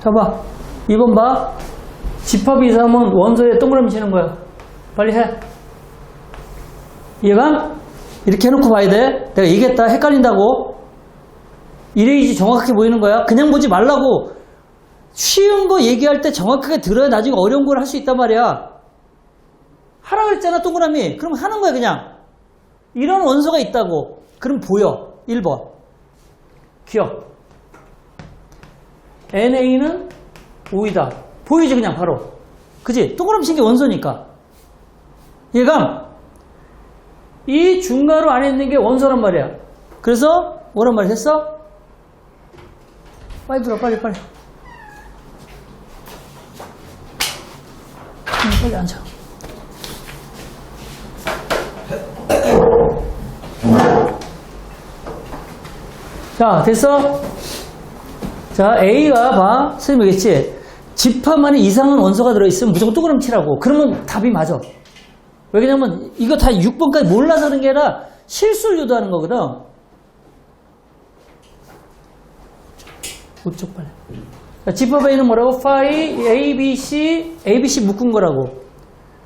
자, 봐. 2번 봐. 집합이 이상하면 원소에 동그라미 치는 거야. 빨리 해. 이해가? 이렇게 해놓고 봐야 돼. 내가 얘기했다. 헷갈린다고. 이래야지 정확하게 보이는 거야. 그냥 보지 말라고. 쉬운 거 얘기할 때 정확하게 들어야 나중에 어려운 걸 할 수 있단 말이야. 하라 그랬잖아, 동그라미. 그럼 하는 거야, 그냥. 이런 원소가 있다고. 그럼 보여. 1번. 기억. NA는 5이다. 보이지, 그냥 바로. 그지? 동그라미 친게 원소니까. 얘가 이 중괄호 안에 있는 게 원소란 말이야. 그래서 뭐란 말 했어? 빨리 들어, 빨리, 빨리. 응, 빨리 앉아. 자, 됐어? 자, A가 봐. 선생님 얘기했지? 집합 안에 이상한 원소가 들어있으면 무조건 동그라미 치라고. 그러면 답이 맞아. 왜냐면 이거 다 6번까지 몰라서 그런 게 아니라 실수를 유도하는 거거든. 우쪽 빨리. 자, 집합 A는 뭐라고? 파이 A, B, C, A, B, C 묶은 거라고.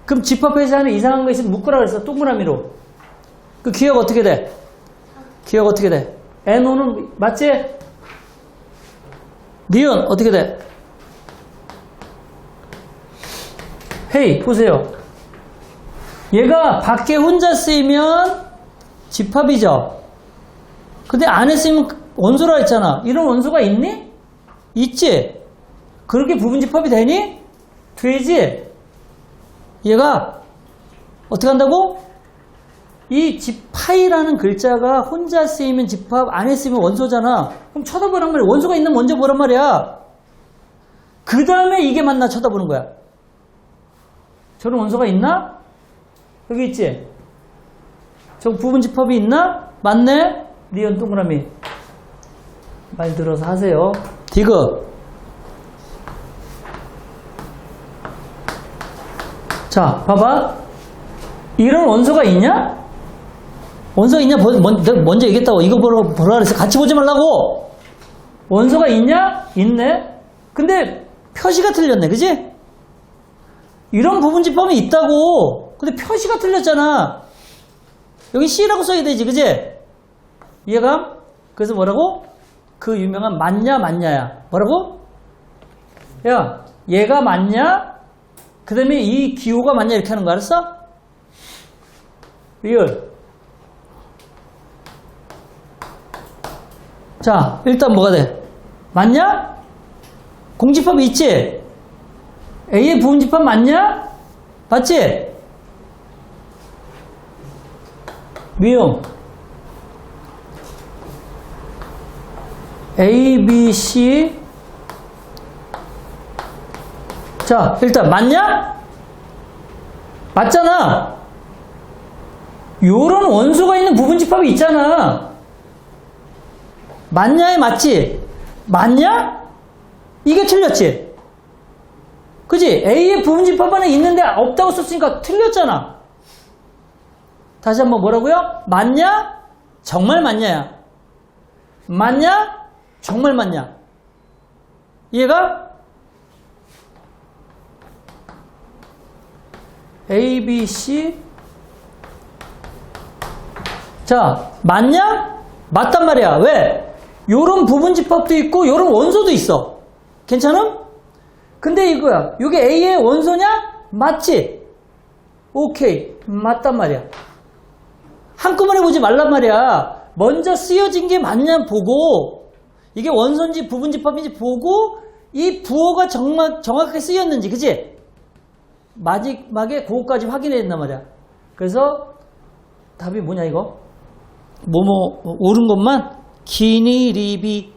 그럼 집합에서 하는 이상한 거 있으면 묶으라 그랬어. 동그라미로. 그 기억 어떻게 돼? 기억 어떻게 돼? NO는 맞지? 니은 어떻게 돼? 헤이 보세요. 얘가 밖에 혼자 쓰이면 집합이죠. 근데 안에 쓰이면 원소라 했잖아. 이런 원소가 있니? 있지? 그렇게 부분 집합이 되니? 되지? 얘가 어떻게 한다고? 이 집파이라는 글자가 혼자 쓰이면 집합, 안에 쓰이면 원소잖아. 그럼 쳐다보란 말이야. 원소가 있는 먼저 보란 말이야. 그 다음에 이게 맞나 쳐다보는 거야. 저런 원소가 있나? 여기 있지? 저 부분 집합이 있나? 맞네? 리언 동그라미. 말 들어서 하세요. 디귿. 자, 봐봐. 이런 원소가 있냐? 원소가 있냐? 뭐, 먼- 내가 먼저 얘기했다고. 이거 보러, 보라 그랬어. 같이 보지 말라고! 원소가 있냐? 있네? 근데 표시가 틀렸네. 그지? 이런 부분 집합이 있다고. 근데 표시가 틀렸잖아. 여기 C라고 써야 되지. 그지? 이해가? 그래서 뭐라고? 그 유명한 맞냐, 맞냐야. 뭐라고? 야, 얘가 맞냐? 그 다음에 이 기호가 맞냐? 이렇게 하는 거 알았어? 리얼. 자, 일단 뭐가 돼? 맞냐? 공집합이 있지? A의 부분집합 맞냐? 맞지? 미용. A, B, C. 자, 일단 맞냐? 맞잖아. 요런 원소가 있는 부분집합이 있잖아. 맞냐에 맞지? 맞냐? 이게 틀렸지? 그지? A의 부분집합 안에 있는데 없다고 썼으니까 틀렸잖아. 다시 한번 뭐라고요? 맞냐? 정말 맞냐야. 맞냐? 정말 맞냐? 이해가? A, B, C. 자, 맞냐? 맞단 말이야. 왜? 요런 부분 집합도 있고, 요런 원소도 있어. 괜찮음? 근데 이거야. 요게 A의 원소냐? 맞지? 오케이. 맞단 말이야. 한꺼번에 보지 말란 말이야. 먼저 쓰여진 게 맞냐 보고, 이게 원소인지 부분 집합인지 보고, 이 부호가 정말, 정확하게 쓰였는지, 그지? 마지막에 그거까지 확인해야 된단 말이야. 그래서 답이 뭐냐, 이거? 뭐뭐 옳은 것만 기니 리비